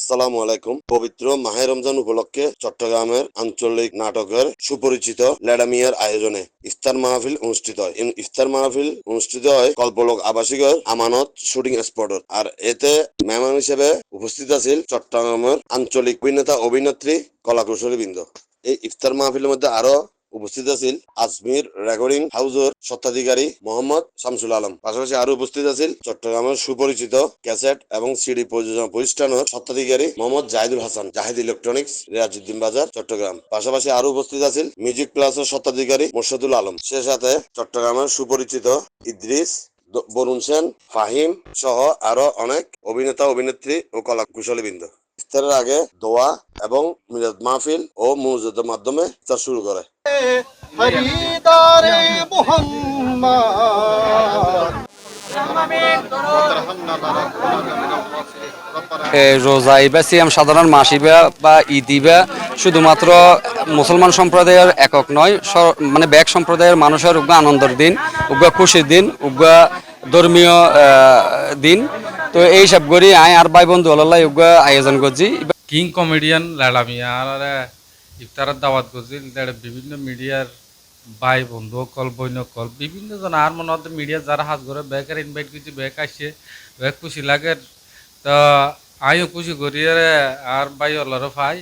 আসসালামু আলাইকুম। পবিত্র মাহে রমজান উপলক্ষে চট্টগ্রামের আঞ্চলিক নাটকের সুপরিচিত ল্যাডামিয়ার আয়োজনে ইফতার মাহফিল অনুষ্ঠিত হয়। ইফতার মাহফিল অনুষ্ঠিত হয় কল্পলোক আবাসিকের আমানত শুটিং স্পটত আর এতে মেহমান হিসেবে উপস্থিত আছিল চট্টগ্রামের আঞ্চলিক অভিনেতা, অভিনেত্রী কলাকুশলী বৃন্দ এই ইফতার মাহফিলের মধ্যে আরও উপস্থিত আছিল আজমির রেকর্ডিং হাউসের স্বত্বাধিকারী মোহাম্মদ শামসুল আলম। পাশাপাশি আরও উপস্থিত আছিল চট্টগ্রামের সুপরিচিত ক্যাসেট এবং সিডি প্রযোজনা প্রতিষ্ঠানের স্বত্বাধিকারী মোহাম্মদ জাহিদুল হাসান, জাহিদ ইলেকট্রনিক্স রিয়াজুদ্দিন বাজার, চট্টগ্রাম। পাশাপাশি আরও উপস্থিত আছিল মিউজিক প্লাসের স্বত্বাধিকারী মোর্শেদুল আলম। সে সাথে চট্টগ্রামের সুপরিচিত ইদ্রিস বরুণ সেন, ফাহিম সহ আরও অনেক অভিনেতা, অভিনেত্রী ও কলা কুশলীবৃন্দ ইফতারের আগে দোয়া এবং মিলাদ মাহফিল ও মুজাদের মাধ্যমে ইফতার শুরু করে। রোজা ইবা সিয়াম সাধারণ মাস ইবা বা ঈদ ইবা শুধুমাত্র মুসলমান সম্প্রদায়ের একক নয় মানে ব্যাগ সম্প্রদায়ের মানুষের উগ্র আনন্দের দিন উগ্র খুশির দিন উগ্র ধর্মীয় আহ, দিন। তো এই সব করি আই আর ভাই বন্ধু আল্লাহ আয়োজন করছি। কিং কমেডিয়ান লালামিয়া আর ইফতারের দাওয়াত করছি। তার বিভিন্ন মিডিয়ার ভাই বন্ধু কল বৈন কল বিভিন্ন জন আর মনে হতো মিডিয়া যারা হাত করে বেকার ইনভাইট করছি বেক আসছে বেক খুশি লাগে। তো আমিও খুশি করি আর আর ভাই ওলারও ভাই।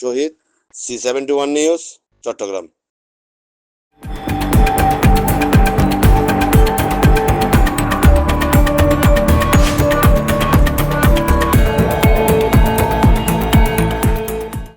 Shahid C seventy one news Chittagong.